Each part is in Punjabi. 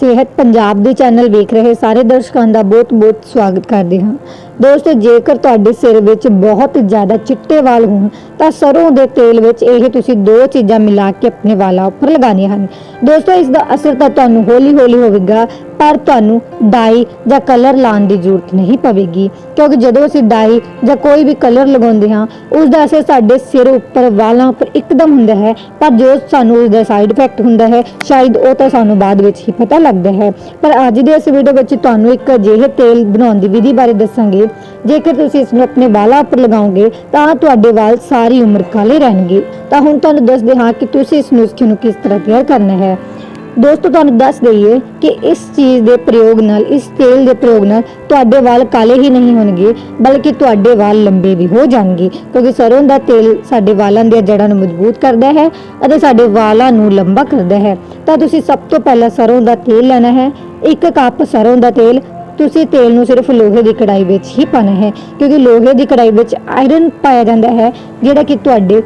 ਸਿਹਤ ਪੰਜਾਬ ਦੇ ਚੈਨਲ ਵੇਖ ਰਹੇ ਸਾਰੇ ਦਰਸ਼ਕਾਂ ਦਾ ਬਹੁਤ-ਬਹੁਤ ਸਵਾਗਤ ਕਰਦੇ ਹਾਂ। ਦੋਸਤੋ, ਜੇਕਰ ਤੁਹਾਡੇ ਸਿਰ ਵਿੱਚ ਬਹੁਤ ਜ਼ਿਆਦਾ ਚਿੱਟੇ ਵਾਲ ਹੋਣ, ਤਾਂ ਸਰੋਂ ਦੇ ਤੇਲ ਵਿੱਚ ਇਹ ਤੁਸੀਂ ਦੋ ਚੀਜ਼ਾਂ ਮਿਲਾ ਕੇ ਆਪਣੇ ਵਾਲਾਂ ਉੱਪਰ ਲਗਾਉਣੀਆਂ ਹਨ। ਦੋਸਤੋ, ਇਸ ਦਾ ਅਸਰ ਤਾਂ ਤੁਹਾਨੂੰ ਹੌਲੀ-ਹੌਲੀ ਹੋਵੇਗਾ। ਪਰ ਤੁਹਾਨੂੰ ਡਾਈ ਜਾਂ ਕਲਰ ਲਾਉਣ ਦੀ ਜ਼ਰੂਰਤ ਨਹੀਂ ਪਵੇਗੀ। ਕਿਉਂਕਿ ਜਦੋਂ ਅਸੀਂ ਡਾਈ ਜਾਂ ਕੋਈ ਵੀ ਕਲਰ ਲਗਾਉਂਦੇ ਹਾਂ ਉਸ ਦਾ ਅਸਰ ਸਾਡੇ ਸਿਰ ਉੱਪਰ, ਵਾਲਾਂ ਉੱਪਰ ਇੱਕਦਮ ਹੁੰਦਾ ਹੈ। ਪਰ ਜੋ ਸਾਨੂੰ ਉਸ ਦਾ ਸਾਈਡ ਇਫੈਕਟ ਹੁੰਦਾ ਹੈ, ਸ਼ਾਇਦ ਉਹ ਤਾਂ ਸਾਨੂੰ ਬਾਅਦ ਵਿੱਚ ਹੀ ਪਤਾ ਲੱਗਦਾ ਹੈ। ਪਰ ਅੱਜ ਦੇ ਇਸ ਵੀਡੀਓ ਵਿੱਚ ਤੁਹਾਨੂੰ ਇੱਕ ਅਜਿਹੇ ਤੇਲ ਬਣਾਉਣ ਦੀ ਵਿਧੀ ਬਾਰੇ ਦੱਸਾਂਗੇ। ਜੇਕਰ ਤੁਸੀਂ ਇਸ ਨੂੰ ਆਪਣੇ ਵਾਲਾਂ ਉੱਪਰ ਲਗਾਓਗੇ, ਤਾਂ ਤੁਹਾਡੇ ਵਾਲ ਸਾਰੀ ਉਮਰ ਕਾਲੇ ਰਹਿਣਗੇ। ਤਾਂ ਹੁਣ ਤੁਹਾਨੂੰ ਦੱਸਦੇ ਹਾਂ ਕਿ ਤੁਸੀਂ ਇਸ ਨੁਸਖੇ ਨੂੰ ਕਿਸ ਤਰ੍ਹਾਂ ਤਿਆਰ ਕਰਨਾ ਹੈ। ਦੋਸਤੋ, ਤੁਹਾਨੂੰ ਦੱਸ ਦਈਏ ਕਿ ਇਸ ਚੀਜ਼ ਦੇ ਪ੍ਰਯੋਗ ਨਾਲ, ਇਸ ਤੇਲ ਦੇ ਪ੍ਰਯੋਗ ਨਾਲ ਤੁਹਾਡੇ ਵਾਲ ਕਾਲੇ ਹੀ ਨਹੀਂ ਹੋਣਗੇ, ਬਲਕਿ ਤੁਹਾਡੇ ਵਾਲ ਲੰਬੇ ਵੀ ਹੋ ਜਾਣਗੇ। ਕਿਉਂਕਿ ਸਰੋਂ ਦਾ ਤੇਲ ਸਾਡੇ ਵਾਲਾਂ ਦੀਆਂ ਜੜ੍ਹਾਂ ਨੂੰ ਮਜ਼ਬੂਤ ਕਰਦਾ ਹੈ ਅਤੇ ਸਾਡੇ ਵਾਲਾਂ ਨੂੰ ਲੰਬਾ ਕਰਦਾ ਹੈ। ਤਾਂ ਤੁਸੀਂ ਸਭ ਤੋਂ ਪਹਿਲਾਂ ਸਰੋਂ ਦਾ ਤੇਲ ਲੈਣਾ ਹੈ। ਇੱਕ ਕੱਪ ਸਰੋਂ ਦਾ ਤੇਲ, ਤੁਸੀਂ ਤੇਲ ਨੂੰ ਸਿਰਫ ਲੋਹੇ ਦੀ ਕੜਾਈ ਵਿੱਚ ਹੀ ਪਾਣਾ ਹੈ, ਕਿਉਂਕਿ ਲੋਹੇ ਦੀ ਕੜਾਈ ਵਿੱਚ ਆਇਰਨ ਪਾਇਆ ਜਾਂਦਾ ਹੈ, ਜਿਹੜਾ ਕਿ ਤੁਹਾਡੇ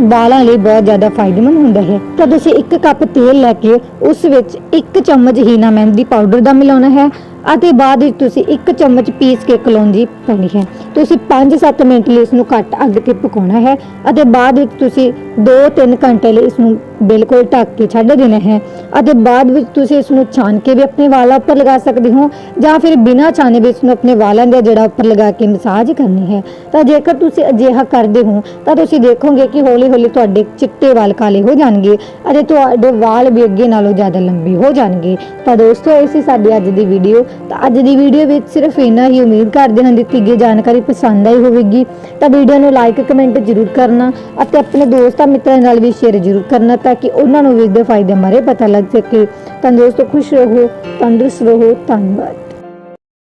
ਵਾਲਾਂ ਲਈ ਬਹੁਤ ਜ਼ਿਆਦਾ ਫਾਇਦੇਮੰਦ ਹੁੰਦਾ ਹੈ। ਤਾਂ ਤੁਸੀਂ ਇੱਕ ਕੱਪ ਤੇਲ ਲੈ ਕੇ ਉਸ ਵਿੱਚ ਇੱਕ ਚਮਚ ਹੀਨਾ ਮਹਿੰਦੀ ਪਾਊਡਰ ਦਾ ਮਿਲਾਉਣਾ ਹੈ ਅਤੇ ਬਾਅਦ ਵਿੱਚ ਤੁਸੀਂ ਇੱਕ ਚਮਚ ਪੀਸ ਕੇ ਕਲੌਂਜੀ ਪਾਉਣੀ ਹੈ। ਤੁਸੀਂ 5-7 ਮਿੰਟ ਲਈ ਇਸ ਨੂੰ ਘੱਟ ਅੱਗ ਤੇ ਪਕਾਉਣਾ ਹੈ ਅਤੇ ਬਾਅਦ ਵਿੱਚ ਤੁਸੀਂ 2-3 ਘੰਟੇ ਲਈ ਇਸ ਨੂੰ ਬਿਲਕੁਲ ਢੱਕ ਕੇ ਛੱਡ ਦੇਣਾ ਹੈ। ਅਤੇ ਬਾਅਦ ਵਿੱਚ ਤੁਸੀਂ ਇਸ ਨੂੰ ਛਾਣ ਕੇ ਵੀ ਆਪਣੇ ਵਾਲਾਂ ਉੱਪਰ ਲਗਾ ਸਕਦੇ ਹੋ ਜਾਂ ਫਿਰ ਬਿਨਾਂ ਛਾਣੇ ਵੀ ਇਸ ਨੂੰ ਆਪਣੇ ਵਾਲਾਂ ਦੇ ਜੜਾ ਉੱਪਰ ਲਗਾ ਕੇ ਮਸਾਜ ਕਰਨੀ ਹੈ। ਤਾਂ ਜੇਕਰ ਤੁਸੀਂ ਅਜਿਹਾ ਕਰਦੇ ਹੋ ਤਾਂ ਤੁਸੀਂ ਦੇਖੋਗੇ ਕਿ ਹੌਲੀ-ਹੌਲੀ ਤੁਹਾਡੇ ਚਿੱਟੇ ਵਾਲ ਕਾਲੇ ਹੋ ਜਾਣਗੇ ਅਤੇ ਤੁਹਾਡੇ ਵਾਲ ਵੀ ਅੱਗੇ ਨਾਲੋਂ ਜ਼ਿਆਦਾ ਲੰਬੇ ਹੋ ਜਾਣਗੇ। ਤਾਂ ਦੋਸਤੋ, ਇਹ ਸੀ ਸਾਡੀ ਅੱਜ ਦੀ ਵੀਡੀਓ ਤਾਂ ਅੱਜ ਦੀ ਵੀਡੀਓ ਵਿੱਚ ਸਿਰਫ ਇੰਨਾ ਹੀ ਉਮੀਦ ਕਰਦੇ ਹਾਂ ਦਿੱਤੀ ਗਈ ਜਾਣਕਾਰੀ ਪਸੰਦ ਆਈ ਹੋਵੇਗੀ। ਤਾਂ ਵੀਡੀਓ ਨੂੰ ਲਾਈਕ ਕਮੈਂਟ ਜ਼ਰੂਰ ਕਰਨਾ ਅਤੇ ਆਪਣੇ ਦੋਸਤਾਂ ਮਿੱਤਰਾਂ ਨਾਲ ਵੀ ਸ਼ੇਅਰ ਜ਼ਰੂਰ ਕਰਨਾ ਤਾਂ ਕਿ ਉਹਨਾਂ ਨੂੰ ਵੀ ਇਸ ਦੇ ਫਾਇਦੇ ਬਾਰੇ ਪਤਾ ਲੱਗ ਸਕੇ। ਤਾਂ ਦੋਸਤੋ ਖੁਸ਼ ਰਹੋ, ਤੰਦਰੁਸਤ ਰਹੋ, ਧੰਨਵਾਦ।